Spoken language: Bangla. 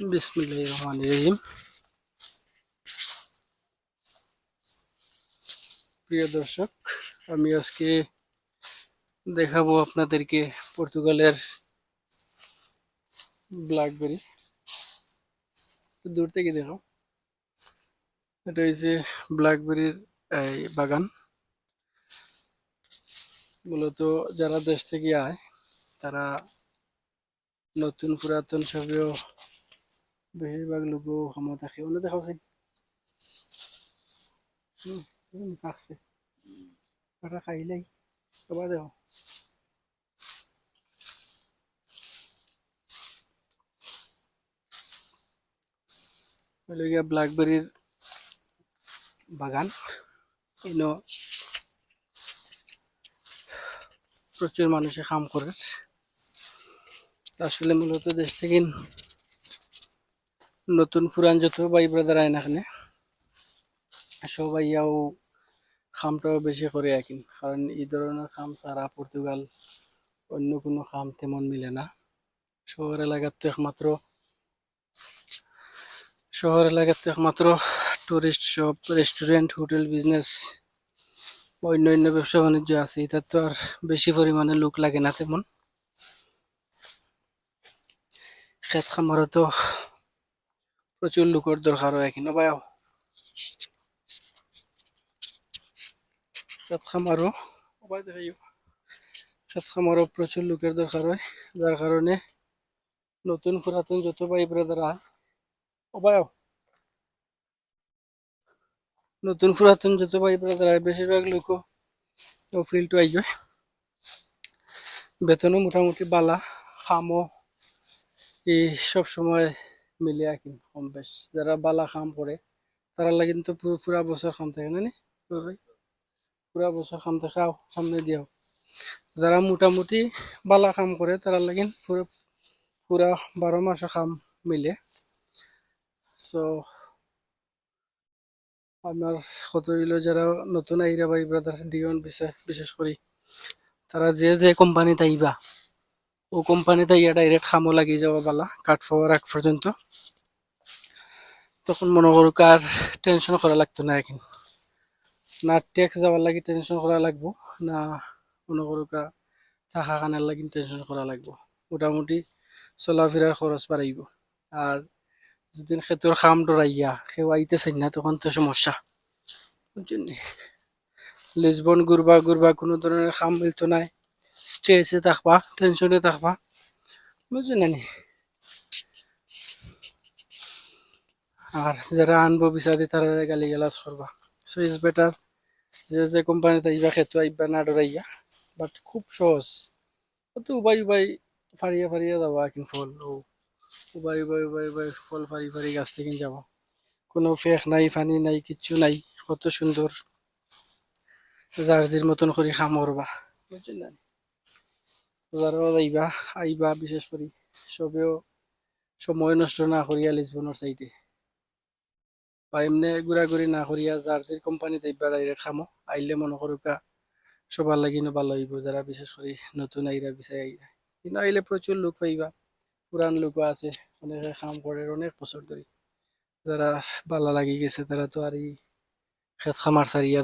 বিসমিল্লাহির রহমানির রহিম প্রিয় দর্শক, আমি আজকে দেখাবো আপনাদেরকে পর্তুগালের ব্ল্যাকবেরি দূর থেকে দেখো। এটা হচ্ছে ব্ল্যাকবেরির এই, বাগান। মূলত যারা দেশ থেকে আয়, তারা নতুন পুরাতন সবেও বেশিরভাগ লোকও সময় থাকে অন্য দেখাও চাই হুম থাকছে ওটা খাইলাই এবার দেখো হলো গিয়া ব্ল্যাকবেরির বাগান। ইনো প্রচুর মানুষে কাম করে আসলে মূলত দেশ থেকে নতুন পুরান যত ভাই ব্রাদার আয় না এখানে, সবাই ইয়াও খামটাও বেশি করে এখন কারণ এই ধরনের খাম ছাড়া পর্তুগাল, অন্য কোনো খাম তেমন মিলে না। শহর এলাকার তো একমাত্র, শহর এলাকার তো একমাত্র tourist shop restaurant hotel business অন্য অন্য ব্যবসা বাণিজ্য আছে। এটা তো আর বেশি পরিমাণে লোক লাগে না তেমন। খেত খামারও তো প্রচুর লোকের দরকার হয় এখানে ভাই ক্ষেত খামারও ক্ষেত খামারও প্রচুর লোকের দরকার হয়, যার কারণে নতুন পুরাতন যত ভাই ব্রাদার ভাই নতুন পুরাতন যত ভাই ব্রাদার বেশিরভাগ লোকও তো ফিল্ড আই যায় বেতনও মোটামুটি বালা, খামও, এই সব সময় মিলে আকিন কম বেশ। যারা বালা কাম করে তারা লাগে তো পুরো পুরা বছর খাম থাকে না পুরো বছর খাম থাকে সামনে দিয়াও যারা মোটামুটি বালা কাম করে তারা লাগিন পুরো পুরা বারো মাসও খাম মিলে। সো আমার হইল যারা নতুন আইরা ভাই ব্রাদার ডিওন বিশেষ বিশেষ করে তারা যে যে কোম্পানিতে আইবা ও কোম্পানিতে ইয়া ডাইরেক্ট খামো লাগি যাওয়া বালা, কাঠ পাওয়ার আগ পর্যন্ত তখন মনে করো কার টেনশন করা লাগতো না এখন। না ট্যাক্স যাওয়ার লাগি টেনশন করা লাগবো, না মনে করো কা থাকা খানার লাগি টেনশন করা লাগবো। মোটামুটি চলাফেরার খরচ বাড়াইব আর যেদিন খেতর খাম ডরাইয়া কেউ আইতেছেন না, তখন তো সমস্যা। বুঝছেন? লিসবন ঘুরবা ঘুরবা কোনো ধরনের খাম মিলতো নাই। স্ট্রেসে থাকবা টেনশনে থাকবা। বুঝছেন না নি? আর যারা আনব বিচারি তারা গালি গালাজ করবা সো ইজ বেটার যে যে কোম্পানিতে আইবা খেতো আইবা না ডরাইয়া বাট খুব সহজ। তো উবাই উবাই ফারিয়া ফারিয়া যাবা কিন ফল। ও উবাই উবাই উবাই উবাই ফল ফারি ফারি গাছ থেকে যাব। কোনো ফেক নাই পানি নাই, কিচ্ছু নাই। কত সুন্দর জার্জির মতন করে খাম করবা বুঝছেন না? যারাও আইবা আইবা বিশেষ করে সবেও সময় নষ্ট না করিয়া লিসবনের সাইডে বা এমনি ঘুরাঘুরি না করিয়া যার যে কোম্পানিতে আইবা ডাইরেক্ট খামো আইলে মনে করুকা সবার লাগি ভালো হইব যারা বিশেষ করে নতুন আইরা বিচাই আইরা কিন্তু আইলে প্রচুর লোক পাইবা পুরান লোকও আছে, অনেকে কাম করে অনেক বছর ধরে যারা ভালো লাগি গেছে তারা তো আর খেত খামার ছাড়িয়া